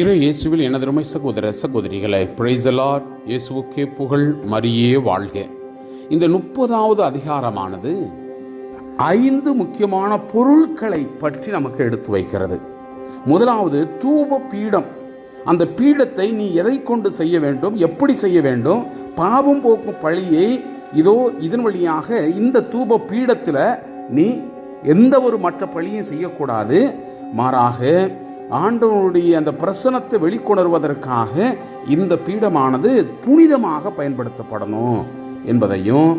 இரு இயேசுவில் எனதருமை சகோதர சகோதரிகளை பிரைசலார் இயேசுவுக்கே புகழ் மரியே வாழ்க. இந்த முப்பதாவது அதிகாரமானது ஐந்து முக்கியமான பொருட்களை பற்றி நமக்கு எடுத்து வைக்கிறது. முதலாவது தூப பீடம். அந்த பீடத்தை நீ எதை கொண்டு செய்ய வேண்டும் எப்படி செய்ய வேண்டும் பாவம் போக்கும் பழியை இதோ இதன் வழியாக இந்த தூப பீடத்தில் நீ எந்த ஒரு மற்ற பழியும் செய்யக்கூடாது. மாறாக ஆண்டவனுடைய அந்த பிரசனத்தை வெளிக்கொணர்வதற்காக இந்த பீடமானது புனிதமாக பயன்படுத்தப்படணும் என்பதையும்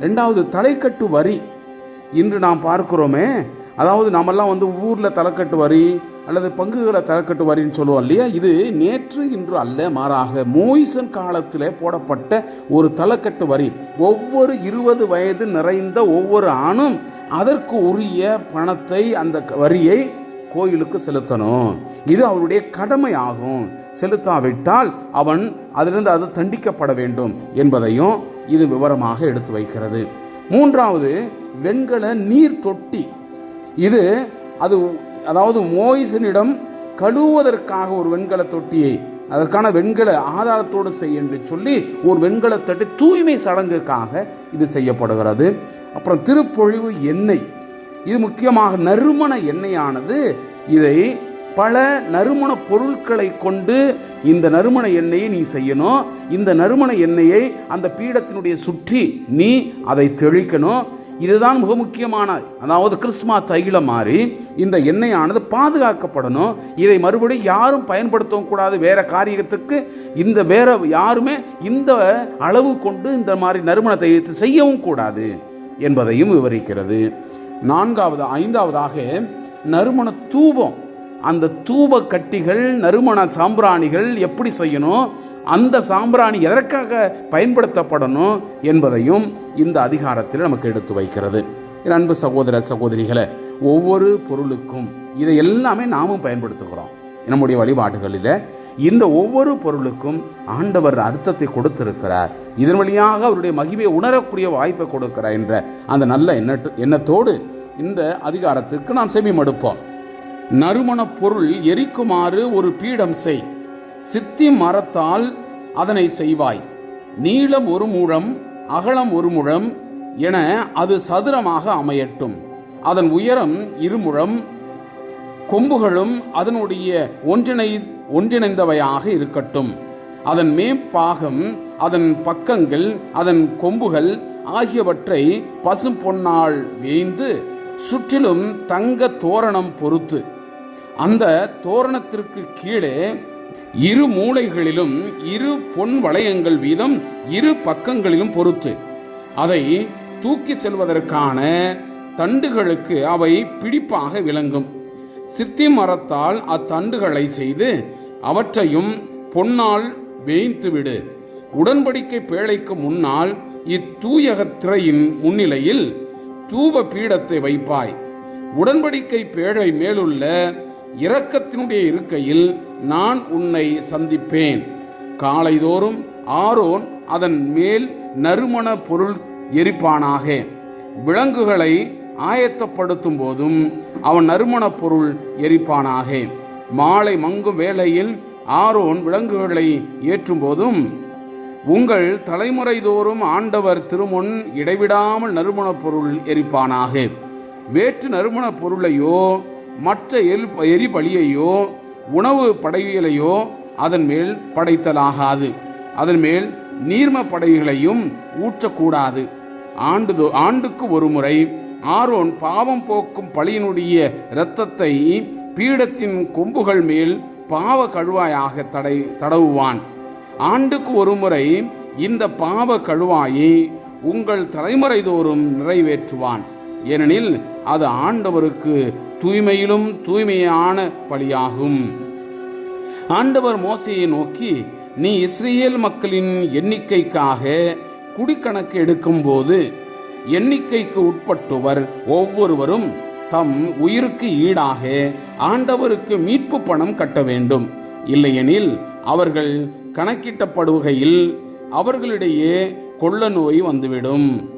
ரெண்டாவது தலைக்கட்டு வரி இன்று நாம் பார்க்கிறோமே அதாவது நாமெல்லாம் வந்து ஊரில் தலைக்கட்டு வரி அல்லது பங்குகளை தலைக்கட்டு வரின்னு சொல்லுவோம் இல்லையா? இது நேற்று இன்று அல்ல மாறாக மோய்சன் காலத்தில் போடப்பட்ட ஒரு தலைக்கட்டு வரி. ஒவ்வொரு இருபது வயது நிறைந்த ஒவ்வொரு ஆணும் அதற்கு உரிய பணத்தை அந்த வரியை கோயிலுக்கு செலுத்தணும். இது அவருடைய கடமை ஆகும் செலுத்தாவிட்டால் அவன் அதிலிருந்து அது தண்டிக்கப்பட வேண்டும் என்பதையும் இது விவரமாக எடுத்து வைக்கிறது. மூன்றாவது வெண்கல நீர் தொட்டி. இது அது அதாவது மோயிசனிடம் கழுவுவதற்காக ஒரு வெண்கல தொட்டியை அதற்கான வெண்கல ஆதாரத்தோடு செய் என்று சொல்லி ஒரு வெண்கல தூய்மை சடங்குக்காக இது செய்யப்படுகிறது. அப்புறம் திருப்பொழிவு எண்ணெய். இது முக்கியமாக நறுமண எண்ணெயானது. இதை பல நறுமண பொருட்களை கொண்டு இந்த நறுமண எண்ணெயை நீ செய்யணும். இந்த நறுமண எண்ணெயை அந்த பீடத்தினுடைய சுற்றி நீ அதை தெளிக்கணும். இதுதான் மிக முக்கியமான அதாவது கிறிஸ்மா தைலம் மாதிரி இந்த எண்ணெயானது பாதுகாக்கப்படணும். இதை மறுபடியும் யாரும் பயன்படுத்தவும் கூடாது. வேற காரியத்துக்கு இந்த வேற யாருமே இந்த அளவு கொண்டு இந்த மாதிரி நறுமண தைலத்தை செய்யவும் கூடாது என்பதையும் விவரிக்கிறது. நான்காவது ஐந்தாவதாக நறுமண தூபம். அந்த தூப கட்டிகள் நறுமண சாம்பிராணிகள் எப்படி செய்யணும் அந்த சாம்பிராணி எதற்காக பயன்படுத்தப்படணும் என்பதையும் இந்த அதிகாரத்தில் நமக்கு எடுத்து வைக்கிறது. என் அன்பு சகோதர சகோதரிகளை ஒவ்வொரு பொருளுக்கும் இதை எல்லாமே நாமும் பயன்படுத்துகிறோம். நம்முடைய வழிபாடுகளில் இந்த ஒவ்வொரு பொருளுக்கும் ஆண்டவர் அர்த்தத்தை கொடுத்திருக்கிறார். இதன் வழியாக அவருடைய மகிமையை உணரக்கூடிய வாய்ப்பை கொடுக்கிறார் என்ற அந்த நல்ல எண்ணட்டு எண்ணத்தோடு இந்த அதிகாரத்துக்கு நாம் செவி மடுப்போம் நறுமண பொருள் எரிக்குமாறு ஒரு பீடம் செய். சித்தி மரத்தால் அதனை செய்வாய். நீளம் ஒரு முழம் அகலம் ஒரு முழம் என அது சதுரமாக அமையட்டும். அதன் உயரம் இருமுழம் கொம்புகளும் அதனுடைய ஒன்றிணை ஒன்றிணைந்தவையாக இருக்கட்டும். அதன் மேற்பாகம் அதன் பக்கங்கள் அதன் கொம்புகள் ஆகியவற்றை பசும் பொன்னால் வேய்ந்து சுற்றிலும் தங்க தோரணம் பொறுத்து. அந்த தோரணத்திற்கு கீழே இரு மூலைகளிலும் இரு பொன் வளையங்கள் வீதம் இரு பக்கங்களிலும் பொறுத்து. அதை தூக்கி செல்வதற்கான தண்டுகளுக்கு அவை பிடிப்பாக விளங்கும். சித்தி மரத்தால் அத்தண்டுகளை செய்து அவற்றையும் பொன்னால் வேய்த்துவிடு. உடன்படிக்கை பேழைக்கு முன்னால் இத்தூயக திரையின் முன்னிலையில் தூப பீடத்தை வைப்பாய். உடன்படிக்கை பேழை மேலுள்ள இரக்கத்தினுடைய இருக்கையில் நான் உன்னை சந்திப்பேன். காலைதோறும் ஆரோன் அதன் மேல் நறுமண பொருள் எரிப்பானாக. விலங்குகளை ஆயத்தப்படுத்தும் போதும் அவன் நறுமண பொருள் எரிப்பானாக. மாலை மங்கும் வேளையில் ஆரோன் விலங்குகளை ஏற்றும் போதும் உங்கள் தலைமுறை தோறும் ஆண்டவர் திருமுன் இடைவிடாமல் நறுமணப் பொருள் எரிப்பானாக? வேற்று நறுமணப் பொருளையோ மற்ற எல் எரிபலியையோ உணவு படையலையோ அதன் மேல் படைத்தலாகாது. அதன் மேல் நீர்ம படைகளையும் ஊற்றக்கூடாது. ஆண்டு ஆண்டுக்கு ஒரு முறை ஆரோன் பாவம் போக்கும் பழியினுடைய இரத்தத்தை பீடத்தின் கொம்புகள் மேல் பாவ கழுவாயாக தடை தடவுவான். ஆண்டுக்கு ஒரு முறை இந்த பாவ கழுவாயை உங்கள் தலைமுறை தோறும் நிறைவேற்றுவான். ஏனெனில் அது ஆண்டவருக்கு தூய்மையிலும் தூய்மையான பலியாகும். ஆண்டவர் மோசையை நோக்கி நீ இஸ்ரேல் மக்களின் எண்ணிக்கைக்காக குடிக்கணக்கு எடுக்கும்போது எண்ணிக்கைக்கு உட்பட்டவர் ஒவ்வொருவரும் தம் உயிருக்கு ஈடாக ஆண்டவருக்கு மீட்பு பணம் கட்ட வேண்டும். இல்லையெனில் அவர்கள் கணக்கிட்டப்படுகையில் அவர்களிடையே கொள்ள நோய் வந்துவிடும்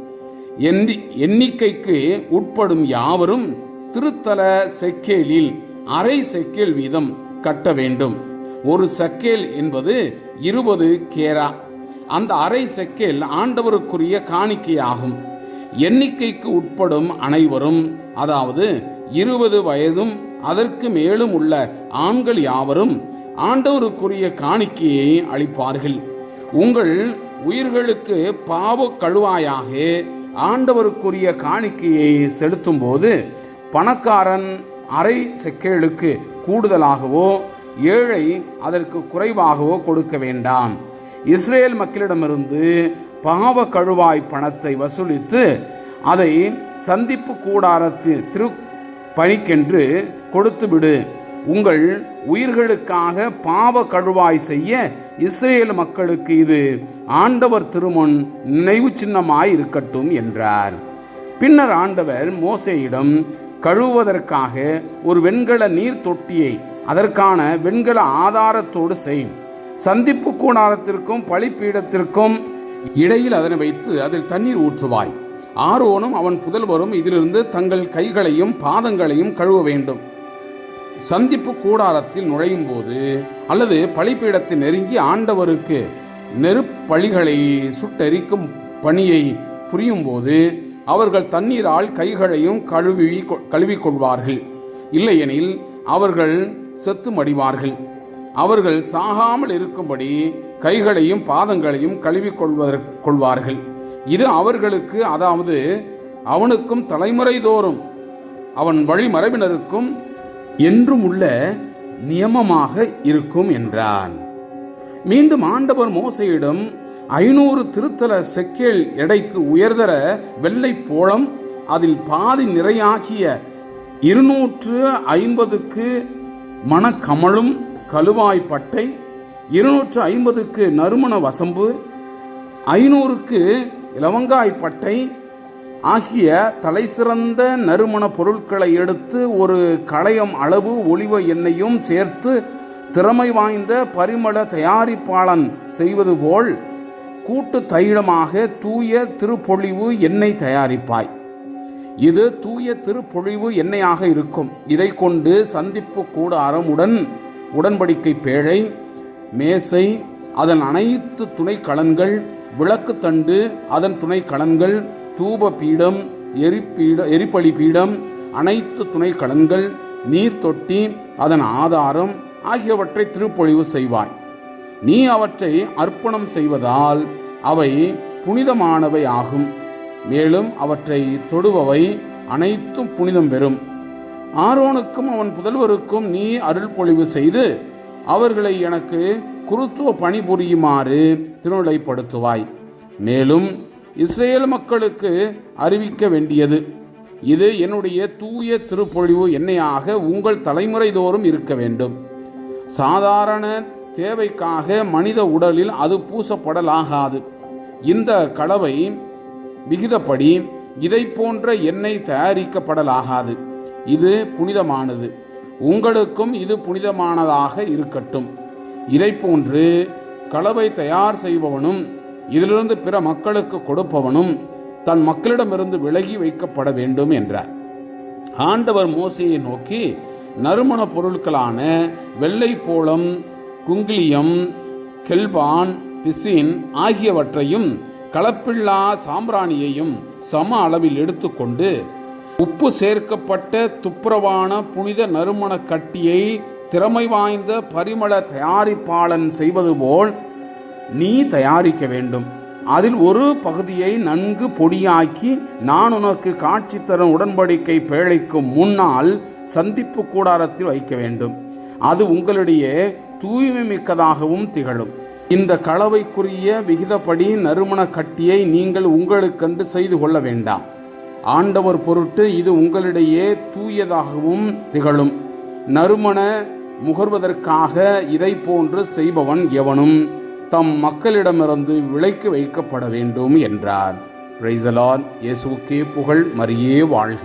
எண்ணிக்கைக்கு உட்படும் யாவரும் திருத்தல செக்கேலில் அரை செக்கேல் வீதம் கட்ட வேண்டும். ஒரு செக்கேல் என்பது இருபது கேரா. அந்த அரை செக்கேல் ஆண்டவருக்குரிய காணிக்கையாகும். எண்ணிக்கைக்கு உட்படும் அனைவரும் அதாவது இருபது வயதும் அதற்கு மேலும் உள்ள ஆண்கள் யாவரும் ஆண்டவருக்குரிய காணிக்கையை அளிப்பார்கள். உங்கள் உயிர்களுக்கு பாவ கழுவாயாக ஆண்டவருக்குரிய காணிக்கையை செலுத்தும் போது பணக்காரன் அரை செக்கேளுக்கு கூடுதலாகவோ ஏழை அதற்கு குறைவாகவோ கொடுக்க வேண்டாம். இஸ்ரேல் மக்களிடமிருந்து பாவ கழுவாய் பணத்தை வசூலித்து அதை சந்திப்பு கூடாரத்து திரு பணிக்கென்று கொடுத்துவிடு. உங்கள் உயிர்களுக்காக பாவ கழுவாய் செய்ய இஸ்ரேல் மக்களுக்கு இது ஆண்டவர் திருமன் நினைவு சின்னமாய் இருக்கட்டும் என்றார். பின்னர் ஆண்டவர் மோசேயிடம் கழுவுவதற்காக ஒரு வெண்கல நீர் தொட்டியை அதற்கான வெண்கல ஆதாரத்தோடு செய். சந்திப்பு கூடாரத்திற்கும் பழிப்பீடத்திற்கும் இடையில் அதனை வைத்து அதில் தண்ணீர் ஊற்றுவாய். ஆரோனும் அவன் புதல்வரும் இதிலிருந்து தங்கள் கைகளையும் பாதங்களையும் கழுவ வேண்டும். சந்திப்பு கூடாரத்தில் நுழையும் போது அல்லது பழிப்பீடத்தை நெருங்கி ஆண்டவருக்கு நெருப்பழிகளை சுட்டெரிக்கும் பணியை புரியும் போது அவர்கள் தண்ணீரால் கைகளையும் கழுவி கழுவிக்கொள்வார்கள். இல்லையெனில் அவர்கள் செத்து மடிவார்கள் அவர்கள் சாகாமல் இருக்கும்படி கைகளையும் பாதங்களையும் கழுவி கொள்வதற்கு கொள்வார்கள். இது அவர்களுக்கு அதாவது அவனுக்கும் தலைமுறை தோறும் அவன் வழிமரபினருக்கும் என்றும் உள்ள நியமமாக இருக்கும் என்றான். மீண்டும் ஆண்டவர் மோசையிடம் ஐநூறு திருத்தல செக்கேல் எடைக்கு உயர்தர வெள்ளை போளம் அதில் பாதி நிறையாகிய இருநூற்று ஐம்பதுக்கு மணக்கமலும் கழுவாய் பட்டை இருநூற்று ஐம்பதுக்கு நறுமண வசம்பு ஐநூறுக்கு இலவங்காய் பட்டை ஆகிய தலைசிறந்த நறுமண பொருட்களை எடுத்து ஒரு களையம் அளவு ஒளிவ எண்ணெயும் சேர்த்து திறமை வாய்ந்த பரிமள தயாரிப்பாளன் செய்வது போல் கூட்டு தைலமாக தூய திருப்பொழிவு எண்ணெய் தயாரிப்பாய். இது தூய திருப்பொழிவு எண்ணெயாக இருக்கும். இதை கொண்டு சந்திப்பு கூடாரமுடன் உடன்படிக்கை பேழை மேசை அதன் அனைத்து துணை கலன்கள் விளக்கு தண்டு அதன் துணை கலன்கள் தூப பீடம் எரிப்பீட எரிப்பலி பீடம் அனைத்து துணை கலன்கள் நீர் தொட்டி அதன் ஆதாரம் ஆகியவற்றை திருப்பொழிவு செய்வாய். நீ அவற்றை அர்ப்பணம் செய்வதால் அவை புனிதமானவை ஆகும். மேலும் அவற்றை தொடுபவை அனைத்தும் புனிதம் பெறும். ஆரோனுக்கும் அவன் புதல்வருக்கும் நீ அருள் பொழிவு செய்து அவர்களை எனக்கு குருத்துவ பணிபுரியுமாறு திருநிலைப்படுத்துவாய். மேலும் இஸ்ரேல் மக்களுக்கு அறிவிக்க வேண்டியது இது என்னுடைய தூய திருப்பொழிவு எண்ணெயாக உங்கள் தலைமுறை தோறும் இருக்க வேண்டும். சாதாரண தேவைக்காக மனித உடலில் அது பூசப்படலாகாது. இந்த கலவை விகிதப்படி இதை போன்ற எண்ணெய் தயாரிக்கப்படலாகாது. இது புனிதமானது. உங்களுக்கும் இது புனிதமானதாக இருக்கட்டும். இதை போன்று கலவை தயார் செய்பவனும் இதிலிருந்து பிற மக்களுக்கு கொடுப்பவனும் தன் மக்களிடமிருந்து விலகி வைக்கப்பட வேண்டும் என்றார். ஆண்டவர் மோசையை நோக்கி நறுமண பொருட்களான வெள்ளை போளம் குங்கிலியம் கெல்பான் பிசின் ஆகியவற்றையும் கலப்பில்லா சாம்பிராணியையும் சம அளவில் எடுத்துக்கொண்டு உப்பு சேர்க்கப்பட்ட துப்புரவான புனித நறுமண கட்டியை திறமை வாய்ந்த பரிமள தயாரிப்பாளன் செய்வது போல் நீ தயாரிக்க வேண்டும். அதில் ஒரு பகுதியை நன்கு பொடியாக்கி நான் உனக்கு காட்சி தரும் உடன்படிக்கை பேழைக்கு முன்னால் சந்திப்பு கூடாரத்தில் வைக்க வேண்டும். அது உங்களிடையே தூய்மை மிக்கதாகவும் திகழும். இந்த கலவைக்குரிய விகிதப்படி நறுமண கட்டியை நீங்கள் உங்களுக்கென்று செய்து கொள்ள வேண்டாம். ஆண்டவர் பொருட்டு இது உங்களிடையே தூயதாகவும் திகழும். நறுமண முகர்வதற்காக இதை போன்று செய்பவன் எவனும் தம் மக்களிடமிருந்து விலைக்கு வைக்கப்பட வேண்டும் என்றார். பிரைசலால் இயேசுக்கே புகழ் மரியே வாழ்க.